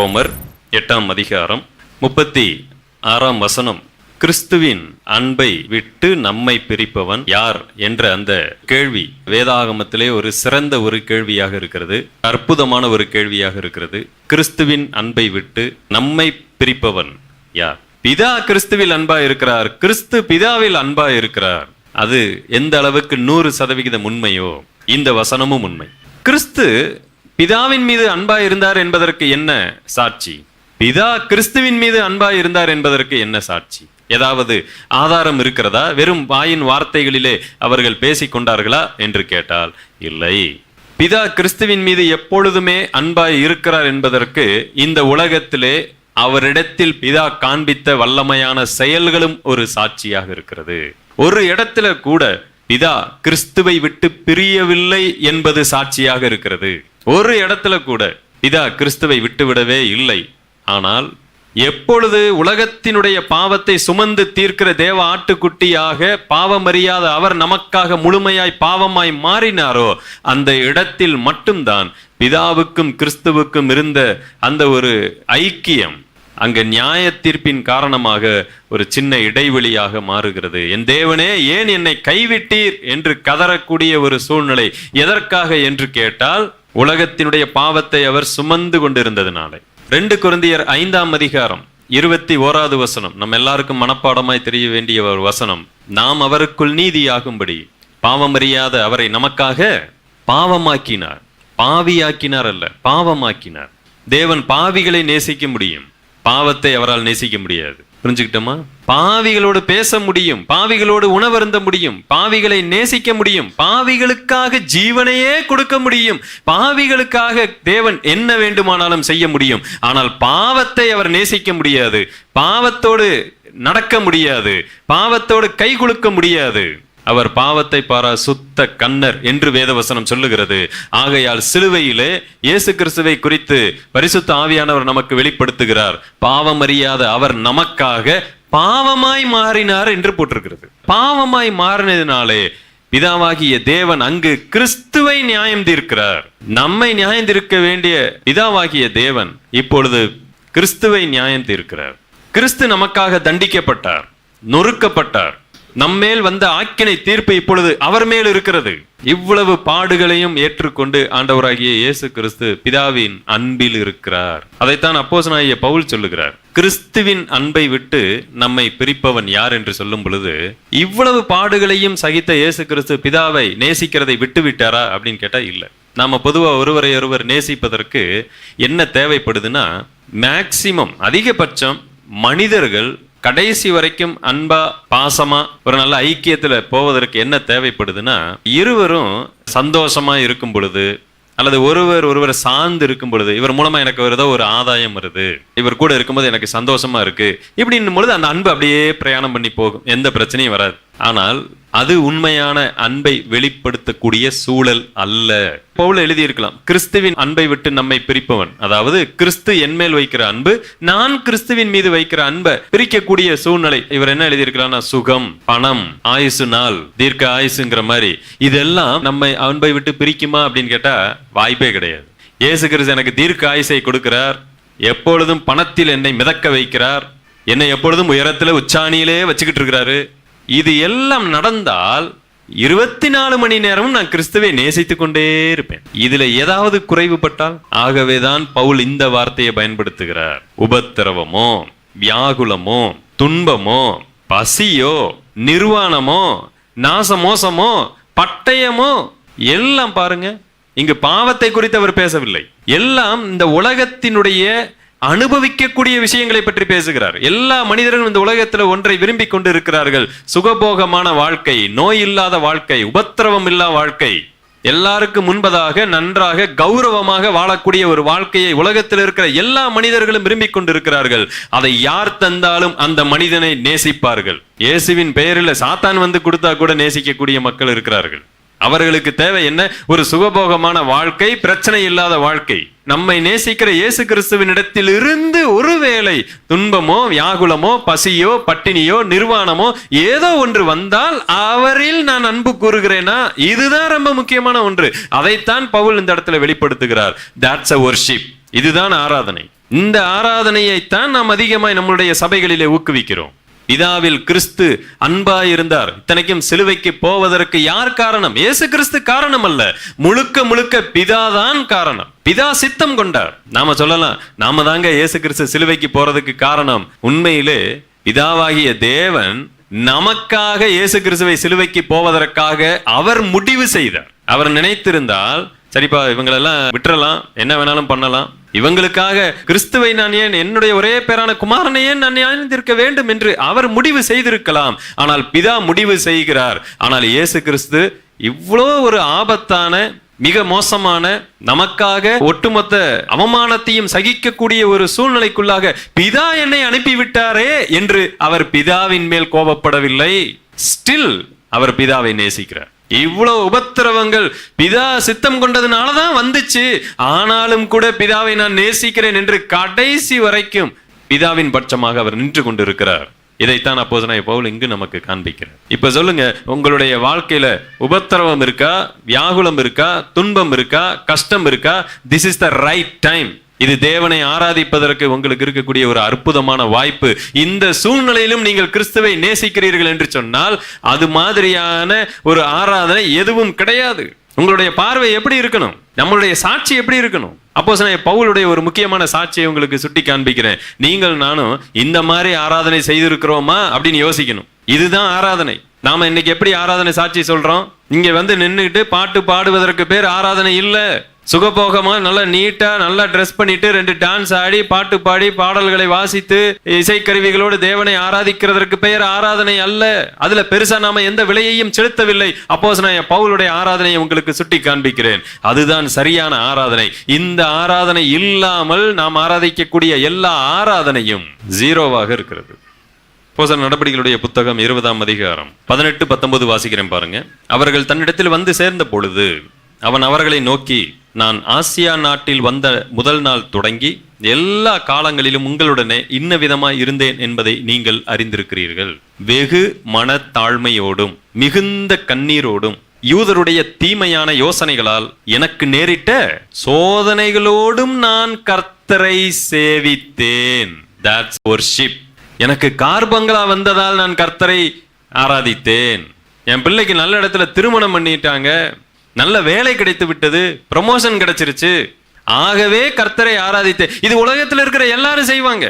ரோமர் எட்டாம் அதிகாரம் முப்பத்தி ஆறாம் வசனம். கிறிஸ்துவின் அன்பை விட்டு நம்மை பிரிப்பவன் யார் என்ற அந்த கேள்வி. வேதாகமத்திலே ஒரு சிறந்த ஒரு கேள்வியாக இருக்கிறது. அற்புதமான ஒரு கேள்வியாக இருக்கிறது. கிறிஸ்துவின் அன்பை விட்டு நம்மை பிரிப்பவன் யார்? பிதா கிறிஸ்துவில் அன்பா இருக்கிறார். கிறிஸ்து பிதாவில் அன்பா இருக்கிறார். அது எந்த அளவுக்கு நூறு சதவிகிதம் உண்மையோ இந்த வசனமும் உண்மை. கிறிஸ்து பிதாவின் மீது அன்பாய் இருந்தார் என்பதற்கு என்ன சாட்சி? பிதா கிறிஸ்துவின் மீது அன்பாய் இருந்தார் என்பதற்கு என்ன சாட்சி? ஏதாவது ஆதாரம் இருக்கிறதா? வெறும் வாயின் வார்த்தைகளிலே அவர்கள் பேசிக் கொண்டார்களா என்று கேட்டால் இல்லை. பிதா கிறிஸ்துவின் மீது எப்பொழுதுமே அன்பாய் இருக்கிறார் என்பதற்கு இந்த உலகத்திலே அவரிடத்தில் பிதா காண்பித்த வல்லமையான செயல்களும் ஒரு சாட்சியாக இருக்கிறது. ஒரு இடத்துல கூட பிதா கிறிஸ்துவை விட்டு பிரியவில்லை என்பது சாட்சியாக இருக்கிறது. ஒரு இடத்துல கூட இதா கிறிஸ்துவை விட்டுவிடவே இல்லை. ஆனால் எப்பொழுது உலகத்தினுடைய பாவத்தை சுமந்து தீர்க்கிற தேவ ஆட்டுக்குட்டியாக பாவமறியாத அவர் நமக்காக முழுமையாய் பாவமாய் மாறினாரோ அந்த இடத்தில் மட்டும்தான் பிதாவுக்கும் கிறிஸ்துவுக்கும் இருந்த அந்த ஒரு ஐக்கியம் அங்க நியாய தீர்ப்பின் காரணமாக ஒரு சின்ன இடைவெளியாக மாறுகிறது. என் தேவனே ஏன் என்னை கைவிட்டீர் என்று கதறக்கூடிய ஒரு சூழ்நிலை எதற்காக என்று கேட்டால் உலகத்தினுடைய பாவத்தை அவர் சுமந்து கொண்டிருந்ததுனாலே ரெண்டு குருந்தியர் ஐந்தாம் அதிகாரம் இருபத்தி ஓராவது வசனம். நம்ம எல்லாருக்கும் மனப்பாடமாய் தெரிய வேண்டிய ஒரு வசனம். நாம் அவருக்குள் நீதியாகும்படி பாவமறியாத அவரை நமக்காக பாவமாக்கினார். பாவியாக்கினார் அல்ல பாவமாக்கினார். தேவன் பாவிகளை நேசிக்க முடியும். பாவத்தை அவரால் நேசிக்க முடியாது. புரிஞ்சுக்கிட்டோமா? பாவிகளோடு பேச முடியும் பாவிகளோடு உணவருந்த முடியும் பாவிகளை நேசிக்க முடியும் பாவிகளுக்காக ஜீவனையே கொடுக்க முடியும் பாவிகளுக்காக தேவன் என்ன வேண்டுமானாலும் செய்ய முடியும். ஆனால் பாவத்தை அவர் நேசிக்க முடியாது பாவத்தோடு நடக்க முடியாது பாவத்தோடு கை குலுக்க முடியாது. அவர் பாவத்தை பாரா சுத்த கண்ணர் என்று வேதவசனம் சொல்லுகிறது. ஆகையால் சிலுவையிலே இயேசு கிறிஸ்துவை குறித்து பரிசுத்த ஆவியானவர் நமக்கு வெளிப்படுத்துகிறார். பாவம் அறியாத அவர் நமக்காக பாவமாய் மாறினார் என்று போட்டிருக்கிறது. பாவமாய் மாறினதினாலே பிதாவாகிய தேவன் அங்கு கிறிஸ்துவை நியாயம் தீர்க்கிறார். நம்மை நியாயம் தீர்க்க வேண்டிய பிதாவாகிய தேவன் இப்பொழுது கிறிஸ்துவை நியாயம் தீர்க்கிறார். கிறிஸ்து நமக்காக தண்டிக்கப்பட்டார் நொறுக்கப்பட்டார். நம்மேல் வந்த ஆக்கினை தீர்ப்பு இப்பொழுது அவர் மேல் இருக்கிறது. இவ்வளவு பாடுகளையும் ஏற்றுக்கொண்டு ஆண்டவராகிய இயேசு கிறிஸ்து பிதாவின் அன்பில் இருக்கிறார். அதைத்தான் அப்போசனாகிய பவுல் சொல்லுகிறார். கிறிஸ்துவின் அன்பை விட்டு நம்மை பிரிப்பவன் யார் என்று சொல்லும் பொழுது இவ்வளவு பாடுகளையும் சகித்த இயேசு கிறிஸ்து பிதாவை நேசிக்கிறதை விட்டு விட்டாரா அப்படின்னு கேட்டா இல்ல. நாம பொதுவா ஒருவரை ஒருவர் நேசிப்பதற்கு என்ன தேவைப்படுதுன்னா மேக்சிமம் அதிகபட்சம் மனிதர்கள் கடைசி வரைக்கும் அன்பா பாசமா ஒரு நல்ல ஐக்கியத்துல போவதற்கு என்ன தேவைப்படுதுன்னா இருவரும் சந்தோஷமா இருக்கும் பொழுது அல்லது ஒருவர் ஒருவர் சார்ந்து இருக்கும் பொழுது இவர் மூலமா எனக்கு ஏதோ ஒரு ஆதாயம் வருது. இவர் கூட இருக்கும்போது எனக்கு சந்தோஷமா இருக்கு. இப்படின்னும் பொழுது அந்த அன்பு அப்படியே பிரயாணம் பண்ணி போகும். எந்த பிரச்சனையும் வராது. ஆனால் அது உண்மையான அன்பை வெளிப்படுத்தக்கூடிய சூழல் அல்ல. பவுல் எழுதியிருக்கலாம் கிறிஸ்துவின் அன்பை விட்டு நம்மை பிரிப்பவன். அதாவது கிறிஸ்து என்மேல் வைக்கிற அன்பு நான் கிறிஸ்துவின் மீது வைக்கிற அன்பை பிரிக்கக்கூடிய சூழ்நிலை. இவர் என்ன எழுதியிருக்கிறான்னா சுகம் பணம் ஆயுசு நாள் தீர்க்க ஆயுசுங்கிற மாதிரி. இதெல்லாம் நம்மை அன்பை விட்டு பிரிக்குமா அப்படின்னு கேட்டா வாய்ப்பே கிடையாது. ஏசு கிறிஸ்து எனக்கு தீர்க்க ஆயுசை கொடுக்கிறார் எப்பொழுதும் பணத்தில் என்னை மிதக்க வைக்கிறார் என்னை எப்பொழுதும் உயரத்தில் உச்சாணியிலே வச்சுக்கிட்டு இருக்கிறாரு. இது எல்லாம் நடந்தால் இருபத்தி நாலு மணி நேரமும் நான் கிறிஸ்துவை நேசித்துக் கொண்டே இருப்பேன். இதுல ஏதாவது குறைவுபட்டால் ஆகவேதான் பவுல் இந்த வார்த்தையை பயன்படுத்துகிறார். உபத்திரவமோ வியாகுலமோ துன்பமோ பசியோ நிர்வாணமோ நாசமோசமோ பட்டயமோ எல்லாம் பாருங்க இங்கு பாவத்தை குறித்து அவர் பேசவில்லை. எல்லாம் இந்த உலகத்தினுடைய அனுபவிக்கக்கூடிய விஷயங்களை பற்றி பேசுகிறார். எல்லா மனிதர்களும் இந்த உலகத்துல ஒன்றை விரும்பி கொண்டு இருக்கிறார்கள் சுகபோகமான வாழ்க்கை நோய் இல்லாத வாழ்க்கை உபத்திரவம் இல்லா வாழ்க்கை. எல்லாருக்கும் முன்பதாக நன்றாக கௌரவமாக வாழக்கூடிய ஒரு வாழ்க்கையை உலகத்தில் இருக்கிற எல்லா மனிதர்களும் விரும்பிக் கொண்டிருக்கிறார்கள். அதை யார் தந்தாலும் அந்த மனிதனை நேசிப்பார்கள். இயேசுவின் பெயரில் சாத்தான் வந்து கொடுத்தா கூட நேசிக்கக்கூடிய மக்கள் இருக்கிறார்கள். அவர்களுக்கு தேவை என்ன? ஒரு சுகபோகமான வாழ்க்கை பிரச்சனை இல்லாத வாழ்க்கை. நம்மை நேசிக்கிற இயேசு கிறிஸ்துவின் இடத்தில் இருந்து ஒருவேளை துன்பமோ வியாகுலமோ பசியோ பட்டினியோ நிர்வாணமோ ஏதோ ஒன்று வந்தால் அவரில் நான் அன்பு கூறுகிறேனா? இதுதான் ரொம்ப முக்கியமான ஒன்று. அதைத்தான் பவுல் இந்த இடத்துல வெளிப்படுத்துகிறார். தட்ஸ் அ ஒர்ஷிப் இதுதான் ஆராதனை. இந்த ஆராதனையைத்தான் நாம் அதிகமாய் நம்மளுடைய சபைகளிலே ஊக்குவிக்கிறோம். பிதாவில் கிறிஸ்து அன்பாய் இருந்தார் இத்தனைக்கும் சிலுவைக்கு போவதற்கு யார் காரணம்? இயேசு கிறிஸ்து காரணம் அல்ல முழுக்க முழுக்க பிதாதான் காரணம். பிதா சித்தம் கொண்டார். நாம சொல்லலாம் நாம தாங்க இயேசு கிறிஸ்து சிலுவைக்கு போறதுக்கு காரணம். உண்மையிலே பிதாவாகிய தேவன் நமக்காக இயேசு கிறிஸ்துவை சிலுவைக்கு போவதற்காக அவர் முடிவு செய்தார். அவர் நினைத்திருந்தால் சரிப்பா இவங்களெல்லாம் விட்டுறலாம் என்ன வேணாலும் பண்ணலாம். இவங்களுக்காக கிறிஸ்துவை நான் ஏன் என்னுடைய ஒரே பேரான குமாரனை ஏன் நான் அணிந்திருக்க வேண்டும் என்று அவர் முடிவு செய்திருக்கலாம். ஆனால் பிதா முடிவு செய்கிறார். ஆனால் இயேசு கிறிஸ்து இவ்வளோ ஒரு ஆபத்தான மிக மோசமான நமக்காக ஒட்டுமொத்த அவமானத்தையும் சகிக்கக்கூடிய ஒரு சூழ்நிலைக்குள்ளாக பிதா என்னை அனுப்பிவிட்டாரே என்று அவர் பிதாவின் மேல் கோபப்படவில்லை. ஸ்டில் அவர் பிதாவை நேசிக்கிறார். இவ்வளவு உபத்திரவங்கள் பிதா சித்தம் கொண்டதுனாலதான் வந்துச்சு. ஆனாலும் கூட பிதாவை நான் நேசிக்கிறேன் என்று கடைசி வரைக்கும் பிதாவின் பட்சமாக அவர் நின்று கொண்டிருக்கிறார். இதைத்தான் அப்போது நான் பவுல் இங்கு நமக்கு காண்பிக்கிறேன் இப்ப சொல்லுங்க உங்களுடைய வாழ்க்கையில உபத்திரவம் இருக்கா வியாகுலம் இருக்கா துன்பம் இருக்கா கஷ்டம் இருக்கா? This is the right time இது தேவனை ஆராதிப்பதற்கு உங்களுக்கு இருக்கக்கூடிய ஒரு அற்புதமான வாய்ப்பு. இந்த சூழ்நிலையிலும் நீங்கள் கிறிஸ்துவை நேசிக்கிறீர்கள் என்று சொன்னால் அது மாதிரியான ஒரு ஆராதனை எதுவும் கிடையாது. உங்களுடைய பார்வை எப்படி இருக்கணும்? நம்மளுடைய சாட்சி எப்படி இருக்கணும்? அப்போ பவுலுடைய ஒரு முக்கியமான சாட்சியை உங்களுக்கு சுட்டி காண்பிக்கிறேன். நீங்கள் நானும் இந்த மாதிரி ஆராதனை செய்திருக்கிறோமா அப்படின்னு யோசிக்கணும். இதுதான் ஆராதனை. நாம இன்னைக்கு எப்படி ஆராதனை சாட்சி சொல்றோம்? இங்க வந்து நின்றுட்டு பாட்டு பாடுவதற்கு பேர் ஆராதனை இல்லை. சுகபோகமாக நல்லா நீட்டா நல்லா ட்ரெஸ் பண்ணிட்டு ரெண்டு டான்ஸ் ஆடி பாட்டு பாடி பாடல்களை வாசித்து இசைக்கருவிகளோடு தேவனை ஆராதிக்கிறதற்கு பெயர் ஆராதனை அல்ல. அதுல பெருசா நாம எந்த விலையையும் செலுத்தவில்லை. அப்போஸ் நான் பவுலுடைய ஆராதனையை உங்களுக்கு சுட்டி காண்பிக்கிறேன். அதுதான் சரியான ஆராதனை. இந்த ஆராதனை இல்லாமல் நாம் ஆராதிக்கக்கூடிய எல்லா ஆராதனையும் ஜீரோவாக இருக்கிறது. போசல் நடவடிக்கைகளுடைய புத்தகம் இருபதாம் அதிகாரம். பதினெட்டு பத்தொன்பது வாசிக்கிறேன் பாருங்க. அவர்கள் தன்னிடத்தில் வந்து சேர்ந்த பொழுது அவன் அவர்களை நோக்கி நான் ஆசியா நாட்டில் வந்த முதல் நாள் தொடங்கி எல்லா காலங்களிலும் உங்களுடனே இன்ன விதமாய் இருந்தேன் என்பதை நீங்கள் அறிந்திருக்கிறீர்கள். வெகு மனத்தாழ்மையோடும் மிகுந்த கண்ணீரோடும் யூதருடைய தீமையான யோசனைகளால் எனக்கு நேரிட்ட சோதனைகளோடும் நான் கர்த்தரை சேவித்தேன். தட்ஸ் ஒர்ஷிப் எனக்கு கார் பங்களா வந்ததால் நான் கர்த்தரை ஆராதித்தேன். என் பிள்ளைக்கு நல்ல இடத்துல திருமணம் பண்ணிட்டாங்க. நல்ல வேலை கிடைத்து விட்டது ப்ரமோஷன் கிடைச்சிருச்சு. ஆகவே கர்த்தரை ஆராதித்தேன் இது உலகத்தில் இருக்கிற எல்லாரும் செய்வாங்க.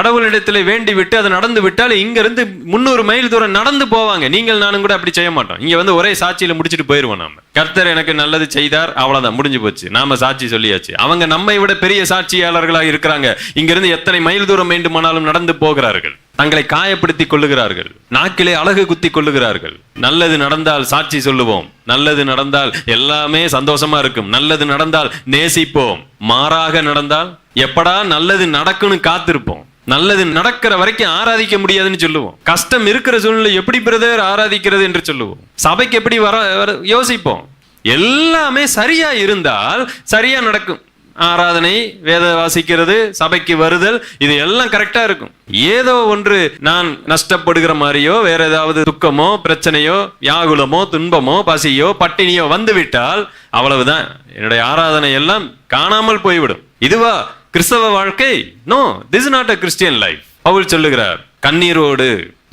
கடவுளிடத்தில் வேண்டி விட்டு அது நடந்து விட்டால் இங்கேருந்து முந்நூறு முன்னூறு மைல் தூரம் நடந்து போவாங்க. நீங்கள் நானும் கூட அப்படி செய்ய மாட்டோம். இங்கே வந்து ஒரே சாட்சியில் முடிச்சுட்டு போயிடுவோம் நாம. கர்த்தர் எனக்கு நல்லது செய்தார் அவ்வளோதான் முடிஞ்சு போச்சு. நாம சாட்சி சொல்லியாச்சு. அவங்க நம்மை விட பெரிய சாட்சியாளர்களாக இருக்கிறாங்க. இங்கிருந்து எத்தனை மைல் தூரம் வேண்டுமானாலும் நடந்து போகிறார்கள். தங்களை காயப்படுத்தி கொள்ளுகிறார்கள். நாக்கிலே அழகு குத்தி கொள்ளுகிறார்கள். நல்லது நடந்தால் சாட்சி சொல்லுவோம். நல்லது நடந்தால் எல்லாமே சந்தோஷமா இருக்கும். நல்லது நடந்தால் நேசிப்போம். மாறாக நடந்தால் எப்படா நல்லது நடக்குன்னு காத்திருப்போம். நல்லது நடக்கிற வரைக்கும் ஆராதிக்க முடியாதுன்னு சொல்லுவோம். கஷ்டம் இருக்கிற சூழ்நிலை எப்படி பிரதர் ஆராதிக்கிறது என்று சொல்லுவோம். சபைக்கு எப்படி வர வர- யோசிப்போம். எல்லாமே சரியா இருந்தால் சரியா நடக்கும். ஆராதனை வேத வாசிக்கிறது சபைக்கு வருதல் இது எல்லாம் கரெக்டா இருக்கும். ஏதோ ஒன்று நான் நஷ்டப்படுகிற மாதிரியோ வேற ஏதாவது துக்கமோ பிரச்சனையோ வியாகுலமோ துன்பமோ பசியோ பட்டினியோ வந்துவிட்டால் அவ்வளவுதான். என்னுடைய ஆராதனை எல்லாம் காணாமல் போய்விடும். இதுவா? கிறிஸ்தவ வாழ்க்கை? No this not a Christian life அவள் சொல்லுகிறார் கண்ணீரோடு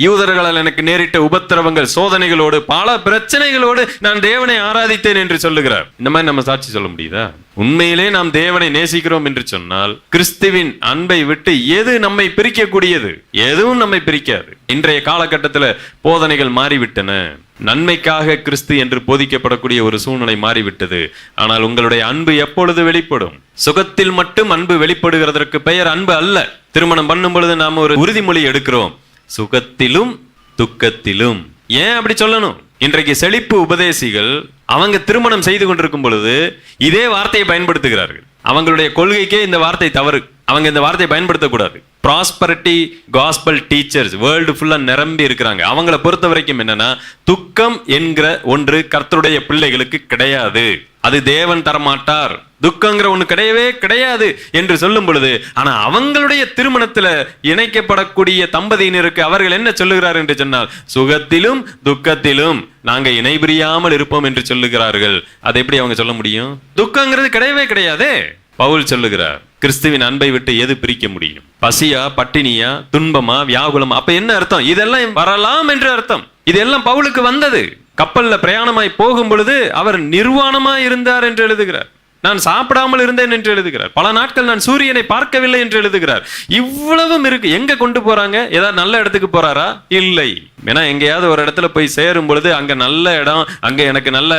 யூதர்களால் எனக்கு நேரிட்ட உபத்திரவங்கள் சோதனைகளோடு பல பிரச்சனைகளோடு நான் தேவனை ஆராதித்தேன் என்று சொல்லுகிறார். இந்த மாதிரி நம்ம சாட்சி சொல்ல முடியுதா? உண்மையிலே நாம் தேவனை நேசிக்கிறோம் என்று சொன்னால் கிறிஸ்துவின் அன்பை விட்டு எது நம்மை பிரிக்கக்கூடியது? எதுவும் நம்மை பிரிக்காது. இன்றைய காலகட்டத்தில் போதனைகள் மாறிவிட்டன. நன்மைக்காக கிறிஸ்து என்று போதிக்கப்படக்கூடிய ஒரு சூழ்நிலை மாறிவிட்டது. ஆனால் உங்களுடைய அன்பு எப்பொழுது வெளிப்படும்? சுகத்தில் மட்டும் அன்பு வெளிப்படுகிறதற்கு பெயர் அன்பு அல்ல. திருமணம் பண்ணும் பொழுது நாம் ஒரு உறுதிமொழி எடுக்கிறோம். சுகத்திலும் துக்கத்திலும். ஏன் அப்படி சொல்லணும்? இன்றைக்கு செழிப்பு உபதேசிகள் அவங்க திருமணம் செய்து கொண்டிருக்கும் பொழுது இதே வார்த்தையை பயன்படுத்துகிறார்கள். அவங்களுடைய கொள்கைக்கே இந்த வார்த்தை தவறு. அவங்க இந்த வார்த்தையை பயன்படுத்தக்கூடாது. ப்ராஸ்பரிட்டி காஸ்பல் டீச்சர்ஸ் வேர்ல்டு ஃபுல்லாக நிரம்பி இருக்கிறாங்க. அவங்கள பொறுத்த வரைக்கும் என்னன்னா துக்கம் என்கிற ஒன்று கர்த்தருடைய பிள்ளைகளுக்கு கிடையாது. அது தேவன் தரமாட்டார். துக்கங்கிற ஒன்று கிடையவே கிடையாது என்று சொல்லும் பொழுது ஆனால் அவங்களுடைய திருமணத்தில் இணைக்கப்படக்கூடிய தம்பதியினருக்கு அவர்கள் என்ன சொல்லுகிறார் என்று சொன்னால் சுகத்திலும் துக்கத்திலும் நாங்கள் இணைபிரியாமல் இருப்போம் என்று சொல்லுகிறார்கள். அதை எப்படி அவங்க சொல்ல முடியும்? துக்கங்கிறது கிடையவே கிடையாதே. பவுல் சொல்லுகிறார் கிறிஸ்துவின் அன்பை விட்டு எது பிரிக்க முடியும்? பசியா பட்டினியா துன்பமா வியாகுலமா? அப்ப என்ன அர்த்தம்? இதெல்லாம் வரலாம் என்று அர்த்தம். இதெல்லாம் பவுலுக்கு வந்தது. கப்பல்ல பிரயாணமாய் போகும் பொழுது அவர் நிர்வாணமாய் இருந்தார் என்று எழுதுகிறார். நான் சாப்பிடாமல் இருந்தேன் என்று எழுதுகிறார். பல நாட்கள் நான் சூரியனை பார்க்கவில்லை என்று எழுதுகிறார். இவ்வளவும் இருக்கு. எங்க கொண்டு போறாங்க? ஏதாவது நல்ல இடத்துக்கு போறாரா? இல்லை. ஏன்னா எங்கேயாவது ஒரு இடத்துல போய் சேரும் பொழுது அங்க நல்ல இடம் அங்க எனக்கு நல்ல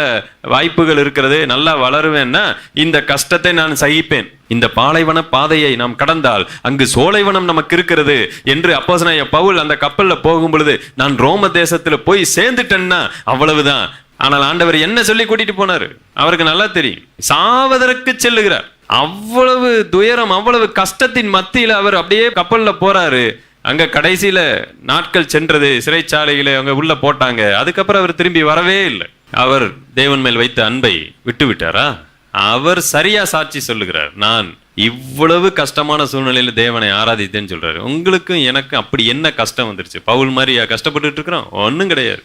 வாய்ப்புகள் இருக்கிறது நல்லா வளருவேன்னா இந்த கஷ்டத்தை நான் சகிப்பேன். இந்த பாலைவன பாதையை நாம் கடந்தால் அங்கு சோலைவனம் நமக்கு இருக்கிறது என்று அப்போசனாய பவுல் அந்த கப்பலில் போகும் பொழுது நான் ரோம தேசத்தில் போய் சேர்ந்துட்டேன்னா அவ்வளவுதான். ஆனால் ஆண்டவர் என்ன சொல்லி கூட்டிட்டு போனாரு? அவருக்கு நல்லா தெரியும். சாவதற்கு செல்லுகிறார். அவ்வளவு துயரம் அவ்வளவு கஷ்டத்தின் மத்தியில் அவர் அப்படியே கப்பல்ல போறாரு. அங்க கடைசியில நாட்கள் சென்றது சிறைச்சாலையில அங்க உள்ள போட்டாங்க. அதுக்கப்புறம் அவர் திரும்பி வரவே இல்லை. அவர் தேவன் மேல் வைத்த அன்பை விட்டு விட்டாரா அவர் சரியா சாட்சி சொல்லுகிறார். நான் இவ்வளவு கஷ்டமான சூழ்நிலையில தேவனை ஆராதித்தேன்னு சொல்றாரு. உங்களுக்கும் எனக்கும் அப்படி என்ன கஷ்டம் வந்துருச்சு? பவுல் மாதிரியா கஷ்டப்பட்டுட்டு இருக்கிறோம்? ஒன்றும் கிடையாது.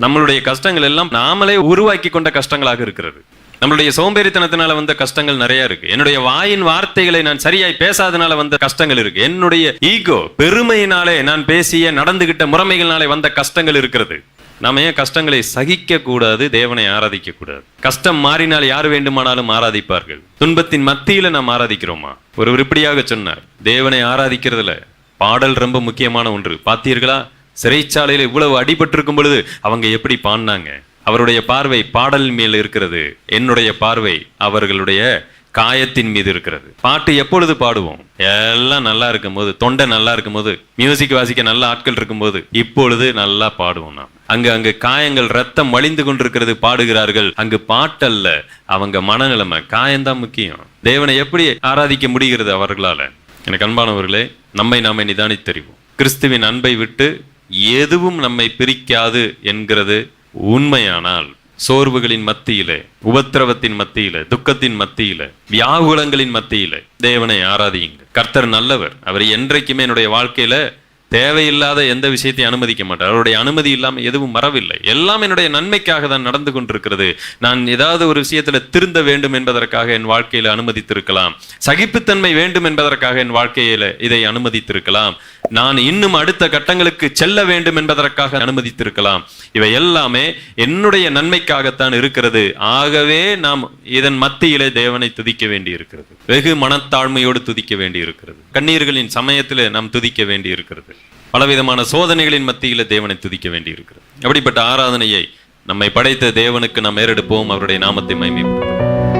நம்மளுடைய கஷ்டங்கள் எல்லாம் நாமளே உருவாக்கி கொண்ட கஷ்டங்களாக இருக்கிறது. நம்மளுடைய சோம்பேறித்தனத்தினால வந்த கஷ்டங்கள் நிறைய இருக்கு. என்னுடைய வாயின் வார்த்தைகளை நான் சரியாய் பேசாதனால வந்த கஷ்டங்கள் இருக்கு. என்னுடைய ஈகோ பெருமையினாலே நான் பேசிய நடந்துகிட்ட முறைமைகள்னாலே வந்த கஷ்டங்கள் இருக்கிறது. நாம ஏன் கஷ்டங்களை சகிக்க கூடாது தேவனை ஆராதிக்க கூடாது கஷ்டம் மாறினால் யார் வேண்டுமானாலும் ஆராதிப்பார்கள். துன்பத்தின் மத்தியில நாம் ஆராதிக்கிறோமா? ஒருவர் இப்படியாக சொன்னார். தேவனை ஆராதிக்கிறதுல பாடல் ரொம்ப முக்கியமான ஒன்று. பார்த்தீர்களா? சிறைச்சாலையில் இவ்வளவு அடிபட்டிருக்கும் பொழுது அவங்க எப்படி பாடினாங்க? அவருடைய பார்வை பாடல் மேல் இருக்கிறது. என்னுடைய பார்வை அவர்களுடைய காயத்தின் மீது இருக்கிறது. பாட்டு எப்பொழுது பாடுவோம்? எல்லாம் நல்லா இருக்கும்போது தொண்டை நல்லா இருக்கும்போது மியூசிக் வாசிக்க நல்ல ஆட்கள் இருக்கும்போது இப்பொழுது நல்லா பாடுவோம் நாம். அங்கு அங்கு காயங்கள் ரத்தம் வழிந்து கொண்டிருக்கிறது பாடுகிறார்கள். அங்கு பாட்டல்ல அவங்க மனநிலைமை காயம்தான் முக்கியம். தேவனை எப்படி ஆராதிக்க முடிகிறது அவர்களால? எனக்கு அன்பானவர்களே நம்மை நாமே நிதானித்தறிவோம். கிறிஸ்துவின் அன்பை விட்டு எதுவும் நம்மை பிரிக்காது என்கிறது உண்மையானால். சோர்வுகளின் மத்தியில உபத்திரவத்தின் மத்தியில துக்கத்தின் மத்தியில வியாகுலங்களின் மத்தியில தேவனை ஆராதியுங்க கர்த்தர் நல்லவர். அவர் என்றைக்குமே என்னுடைய வாழ்க்கையில தேவையில்லாத எந்த விஷயத்தையும் அனுமதிக்க மாட்டார். அவருடைய அனுமதி இல்லாமல் எதுவும் மறவில்லை எல்லாம் என்னுடைய நன்மைக்காக தான் நடந்து கொண்டிருக்கிறது. நான் ஏதாவது ஒரு விஷயத்துல திருந்த வேண்டும் என்பதற்காக என் வாழ்க்கையில அனுமதித்திருக்கலாம். சகிப்புத்தன்மை வேண்டும் என்பதற்காக என் வாழ்க்கையில இதை அனுமதித்திருக்கலாம். நான் இன்னும் அடுத்த கட்டங்களுக்கு செல்ல வேண்டும் என்பதற்காக அனுமதித்திருக்கலாம். இவை எல்லாமே என்னுடைய நன்மைக்காகத்தான் இருக்கிறது. ஆகவே நாம் இதன் மத்தியிலே தேவனை துதிக்க வேண்டி இருக்கிறது வெகு மனத்தாழ்மையோடு துதிக்க வேண்டி இருக்கிறது கண்ணீர்களின் சமயத்திலே நாம் துதிக்க வேண்டி இருக்கிறது பலவிதமான சோதனைகளின் மத்தியில் தேவனை துதிக்க வேண்டியிருக்கிறது. அப்படிப்பட்ட ஆராதனையை நம்மை படைத்த தேவனுக்கு நாம் ஏறெடுப்போம். அவருடைய நாமத்தை மைமைப்படுத்தும்